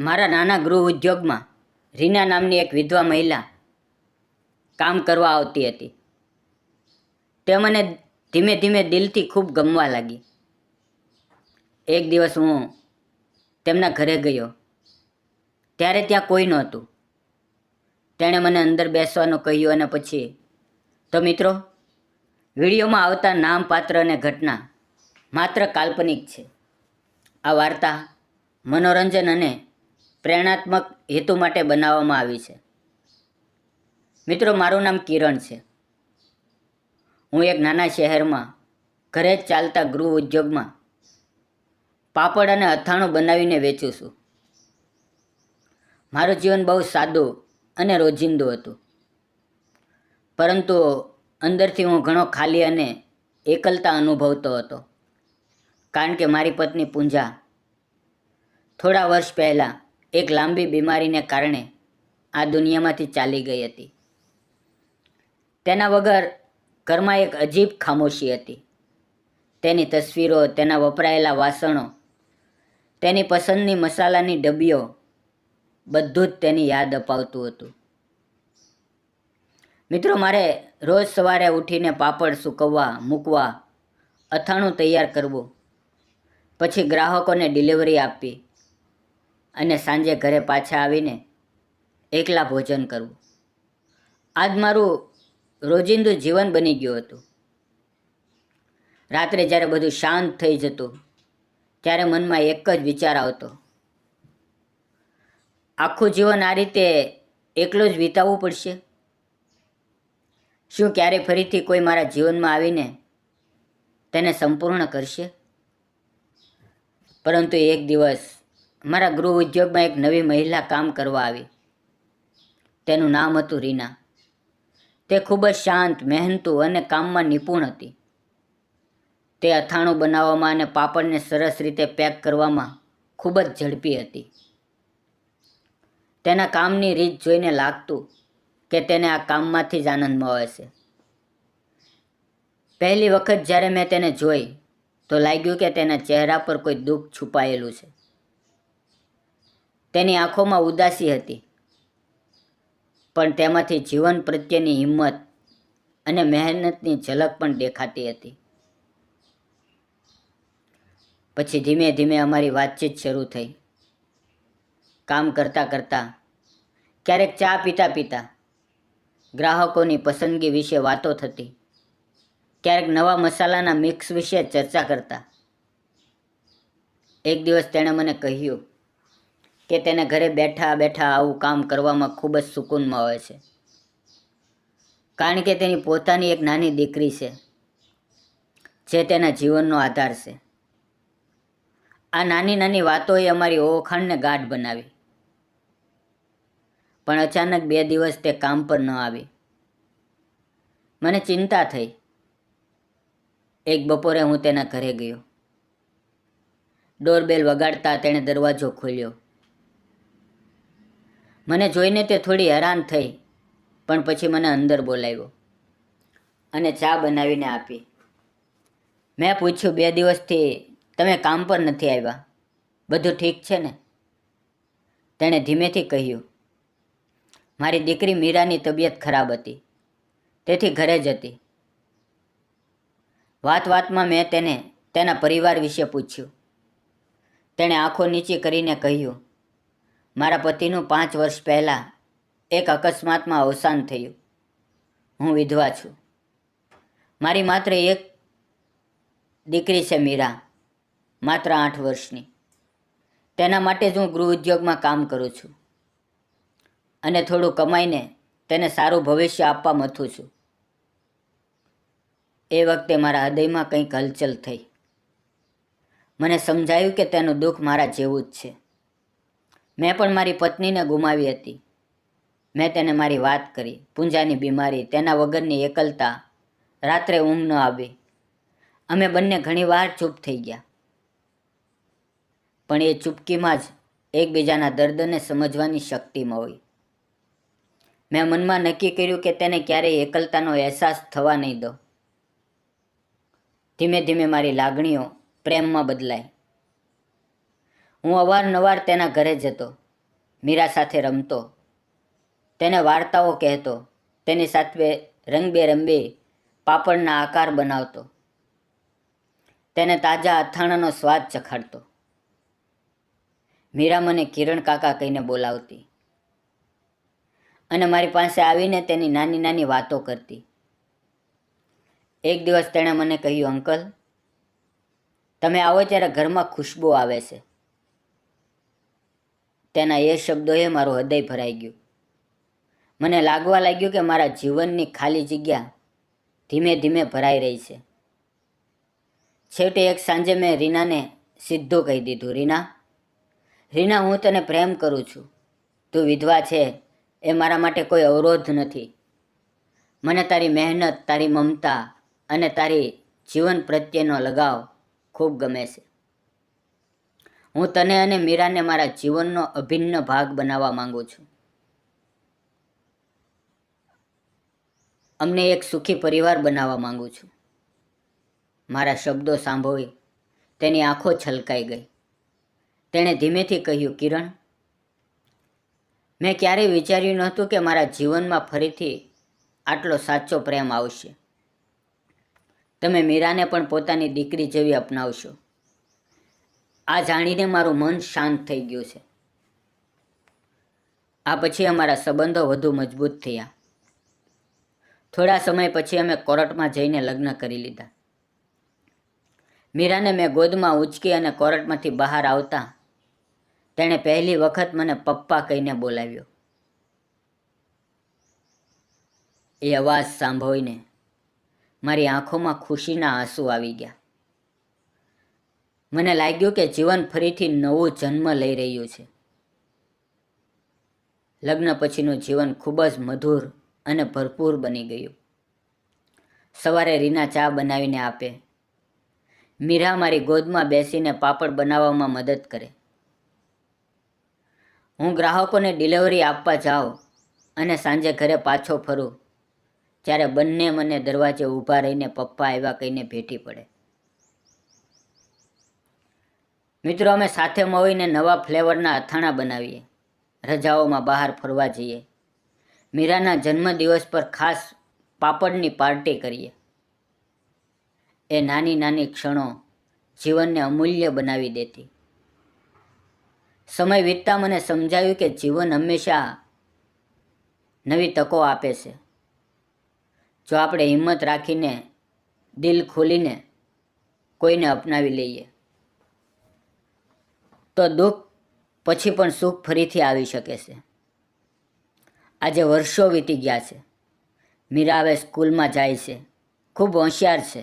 મારા નાના ગૃહ ઉદ્યોગમાં રીના નામની એક વિધવા મહિલા કામ કરવા આવતી હતી. તે મને ધીમે ધીમે દિલથી ખૂબ ગમવા લાગી. એક દિવસ હું તેમના ઘરે ગયો. ત્યારે ત્યાં કોઈ નહોતું. તેણે મને અંદર બેસવાનું કહ્યું અને પછી, તો મિત્રો, વિડીયોમાં આવતા નામ, પાત્ર અને ઘટના માત્ર કાલ્પનિક છે. આ વાર્તા, મનોરંજન અને પ્રેરણાત્મક હેતુ માટે બનાવવામાં આવી છે. મિત્રો, મારું નામ કિરણ છે. હું એક નાના શહેરમાં ઘરે જ ચાલતા ગૃહ ઉદ્યોગમાં પાપડ અને અથાણું બનાવીને વેચું છું. મારું જીવન બહુ સાદું અને રોજિંદું હતું. પરંતુ અંદરથી હું ઘણો ખાલી અને એકલતા અનુભવતો હતો. કારણ કે મારી પત્ની પૂંજા થોડા વર્ષ પહેલાં એક લાંબી બીમારીને કારણે આ દુનિયામાંથી ચાલી ગઈ હતી. તેના વગર ઘરમાં એક અજીબ ખામોશી હતી. તેની તસવીરો, તેના વપરાયેલા વાસણો, તેની પસંદની મસાલાની ડબ્બીઓ બધું જ તેની યાદ અપાવતું હતું. મિત્રો, મારે રોજ સવારે ઉઠીને પાપડ સૂકવવા, મૂકવા અથાણું તૈયાર કરવું, પછી ગ્રાહકોને ડિલિવરી આપવી અને સાંજે ઘરે પાછા આવીને એકલા ભોજન કરવું. આજ મારું રોજિંદુ જીવન બની ગયું હતું. રાત્રે જ્યારે બધું શાંત થઈ જતું, ત્યારે મનમાં એક જ વિચાર આવતો. આખું જીવન આ રીતે એકલું જ વિતાવવું પડશે? શું ક્યારે ફરીથી કોઈ મારા જીવનમાં આવીને તેને સંપૂર્ણ કરશે? પરંતુ એક દિવસ મારા ગૃહ ઉદ્યોગમાં એક નવી મહિલા કામ કરવા આવી. તેનું નામ હતું રીના. તે ખૂબ જ શાંત, મહેનતુ અને કામમાં નિપુણ હતી. તે અથાણું બનાવવામાં અને પાપડને સરસ રીતે પેક કરવામાં ખૂબ જ ઝડપી હતી. તેના કામની રીત જોઈને લાગતું કે તેને આ કામમાંથી જ આનંદ મળે છે. પહેલી વખત જ્યારે મેં તેને જોઈ, તો લાગ્યું કે તેના ચહેરા પર કોઈ દુઃખ છુપાયેલું છે. તેની આંખોમાં ઉદાસી હતી. પણ તેમાંથી જીવન પ્રત્યેની હિંમત અને મહેનતની ઝલક પણ દેખાતી હતી. પછી ધીમે ધીમે અમારી વાતચીત શરૂ થઈ. કામ કરતાં કરતાં, ક્યારેક ચા પીતા પીતા, ગ્રાહકોની પસંદગી વિશે વાતો થતી, ક્યારેક નવા મસાલાના મિક્સ વિશે ચર્ચા કરતા. એક દિવસ તેણે મને કહ્યું કે તેને ઘરે બેઠા બેઠા આવું કામ કરવામાં ખૂબ જ સુકૂન મળે છે. કારણ કે તેની પોતાની એક નાની દીકરી છે, જે તેના જીવનનો આધાર છે. આ નાની નાની વાતોએ અમારી ઓળખાણને ગાઢ બનાવી. પણ અચાનક બે દિવસ તે કામ પર ન આવી. મને ચિંતા થઈ. એક બપોરે હું તેના ઘરે ગયો. ડોરબેલ વગાડતા તેણે દરવાજો ખોલ્યો. મને જોઈને તે થોડી હેરાન થઈ, પણ પછી મને અંદર બોલાવ્યો અને ચા બનાવીને આપી. મેં પૂછ્યું, બે દિવસથી તમે કામ પર નથી આવ્યા? બધું ઠીક છે ને? તેણે ધીમેથી કહ્યું, મારી દીકરી મીરાની તબિયત ખરાબ હતી, તેથી ઘરે જ હતી. વાત વાતમાં મેં તેને તેના પરિવાર વિશે પૂછ્યું. તેણે આંખો નીચી કરીને કહ્યું મારા પતિનું પાંચ વર્ષ પહેલાં એક અકસ્માતમાં અવસાન થયું. હું વિધવા છું. મારી માત્ર એક દીકરી છે મીરા, માત્ર આઠ વર્ષની. તેના માટે જ હું ગૃહ ઉદ્યોગમાં કામ કરું છું. અને થોડું કમાઈને તેને સારું ભવિષ્ય આપવા મથું છું. એ વખતે મારા હૃદયમાં કંઈક હલચલ થઈ. મને સમજાયું કે તેનું દુઃખ મારા જેવું જ છે. મેં પણ મારી પત્નીને ગુમાવી હતી. મેં તેને મારી વાત કરી. પૂંજાની બીમારી, તેના વગરની એકલતા. રાત્રે ઊંઘ ન આવી. અમે બંને ઘણીવાર ચૂપ થઈ ગયા. પણ એ ચૂપકીમાં જ એકબીજાના દર્દને સમજવાની શક્તિ મળી. મેં મનમાં નક્કી કર્યું કે તેને ક્યારેય એકલતાનો અહેસાસ થવા નહીં દો ધીમે ધીમે મારી લાગણીઓ પ્રેમમાં બદલાઈ. હું અવારનવાર તેના ઘરે જતો, મીરા સાથે રમતો. તેને વાર્તાઓ કહેતો, તેની સાથે રંગબેરંબે પાપડના આકાર બનાવતો. તેને તાજા અથાણાનો સ્વાદ ચખાડતો. મીરા મને કિરણ કાકા કહીને બોલાવતી અને મારી પાસે આવીને તેની નાની નાની વાતો કરતી. એક દિવસ તેણે મને કહ્યું, અંકલ, તમે આવો ત્યારે ઘરમાં ખુશ્બુ આવે છે. તેના એ શબ્દોએ મારું હૃદય ભરાઈ ગયું. મને લાગવા લાગ્યું કે મારા જીવનની ખાલી જગ્યા ધીમે ધીમે ભરાઈ રહી છે. છેવટે એક સાંજે મેં રીનાને સીધું કહી દીધું, રીના રીના, હું તને પ્રેમ કરું છું. તું વિધવા છે, એ મારા માટે કોઈ અવરોધ નથી. મને તારી મહેનત, તારી મમતા અને તારી જીવન પ્રત્યેનો લગાવ ખૂબ ગમે છે. હું તને અને મીરાને મારા જીવનનો અભિન્ન ભાગ બનાવવા માંગુ છું. અમને એક સુખી પરિવાર બનાવવા માંગુ છું. મારા શબ્દો સાંભળી તેની આંખો છલકાઈ ગઈ. તેણે ધીમેથી કહ્યું, કિરણ, મેં ક્યારેય વિચાર્યું નહોતું કે મારા જીવનમાં ફરીથી આટલો સાચો પ્રેમ આવશે. તમે મીરાને પણ પોતાની દીકરી જેવી અપનાવશો. આ જાણીને મારું મન શાંત થઈ ગયું છે. આ પછી અમારા સંબંધો વધુ મજબૂત થયા. થોડા સમય પછી અમે કોર્ટમાં જઈને લગ્ન કરી લીધા. મીરાને મેં ગોદમાં ઉંચકી અને કોર્ટમાંથી બહાર આવતા તેણે પહેલી વખત મને પપ્પા કહીને બોલાવ્યો. એ અવાજ સાંભળીને મારી આંખોમાં ખુશીના આંસુ આવી ગયા. મને લાગ્યું કે જીવન ફરીથી નવું જન્મ લઈ રહ્યું છે. લગ્ન પછીનું જીવન ખૂબ જ મધુર અને ભરપૂર બની ગયું. સવારે રીના ચા બનાવીને આપે. મીરા મારી ગોદમાં બેસીને પાપડ બનાવવામાં મદદ કરે. હું ગ્રાહકોને ડિલિવરી આપવા જાઉં અને સાંજે ઘરે પાછો ફરું ત્યારે બંને મને દરવાજે ઊભા રહીને પપ્પા આવ્યા કહીને ભેટી પડે. મિત્રો, અમે સાથે મળીને નવા ફ્લેવરના અથાણા બનાવીએ. રજાઓમાં બહાર ફરવા જઈએ. મીરાના જન્મદિવસ પર ખાસ પાપડની પાર્ટી કરીએ. એ નાની નાની ક્ષણો જીવનને અમૂલ્ય બનાવી દેતી. સમય વીતતા મને સમજાયું કે જીવન હંમેશા નવી તકો આપે છે. જો આપણે હિંમત રાખીને દિલ ખોલીને કોઈને અપનાવી લઈએ તો દુઃખ પછી પણ સુખ ફરીથી આવી શકે છે. આજે વર્ષો વીતી ગયા છે. મીરા હવે સ્કૂલમાં જાય છે. ખૂબ હોશિયાર છે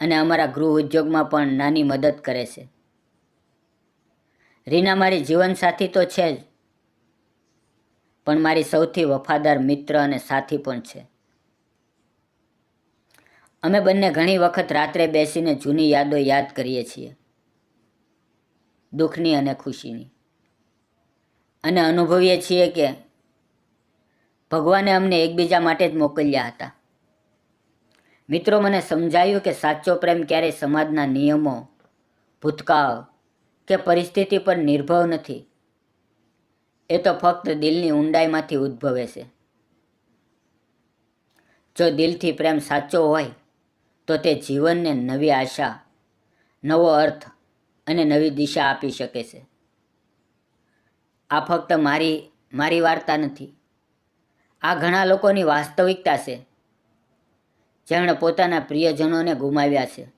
અને અમારા ગૃહ ઉદ્યોગમાં પણ નાની મદદ કરે છે. રીના મારી જીવનસાથી તો છે જ, પણ મારી સૌથી વફાદાર મિત્ર અને સાથી પણ છે. અમે બંને ઘણી વખત રાત્રે બેસીને જૂની યાદો યાદ કરીએ છીએ. દુઃખની અને ખુશીની. અને અનુભવીએ છીએ કે ભગવાને અમને એકબીજા માટે જ મોકલ્યા હતા. મિત્રો, મને સમજાયું કે સાચો પ્રેમ ક્યારેય સમાજના નિયમો, ભૂતકાળ કે પરિસ્થિતિ પર નિર્ભર નથી. એ તો ફક્ત દિલની ઊંડાઈમાંથી ઉદ્ભવે છે. જો દિલથી પ્રેમ સાચો હોય, તો તે જીવનને નવી આશા, નવો અર્થ અને નવી દિશા આપી શકે છે. આ ફક્ત મારી મારી વાર્તા નથી. આ ઘણા લોકોની વાસ્તવિકતા છે. જેમણે પોતાના પ્રિયજનોને ગુમાવ્યા છે.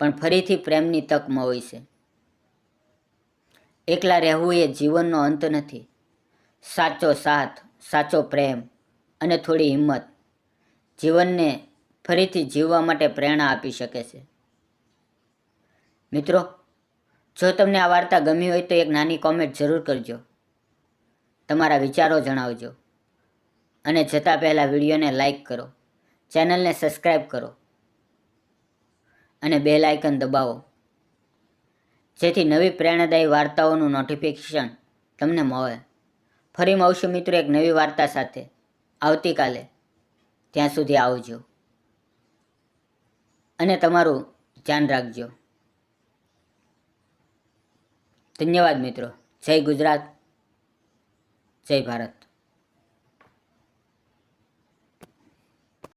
પણ ફરીથી પ્રેમની તક મળી છે. એકલા રહેવું એ જીવનનો અંત નથી. સાચો સાથ, સાચો પ્રેમ અને થોડી હિંમત જીવનને ફરીથી જીવવા માટે પ્રેરણા આપી શકે છે. મિત્રો, જો તમને આ વાર્તા ગમી હોય તો એક નાની કોમેન્ટ જરૂર કરજો. તમારા વિચારો જણાવજો. અને જતાં પહેલાં વિડીયોને લાઈક કરો. ચેનલને સબસ્ક્રાઈબ કરો. અને બેલ આઇકન દબાવો. જેથી નવી પ્રેરણાદાયી વાર્તાઓનું નોટિફિકેશન તમને મળે. ફરી મળશું મિત્રો એક નવી વાર્તા સાથે. આવતીકાલે. ત્યાં સુધી આવજો. અને તમારું ધ્યાન રાખજો. ધન્યવાદ મિત્રો. જય ગુજરાત. જય ભારત.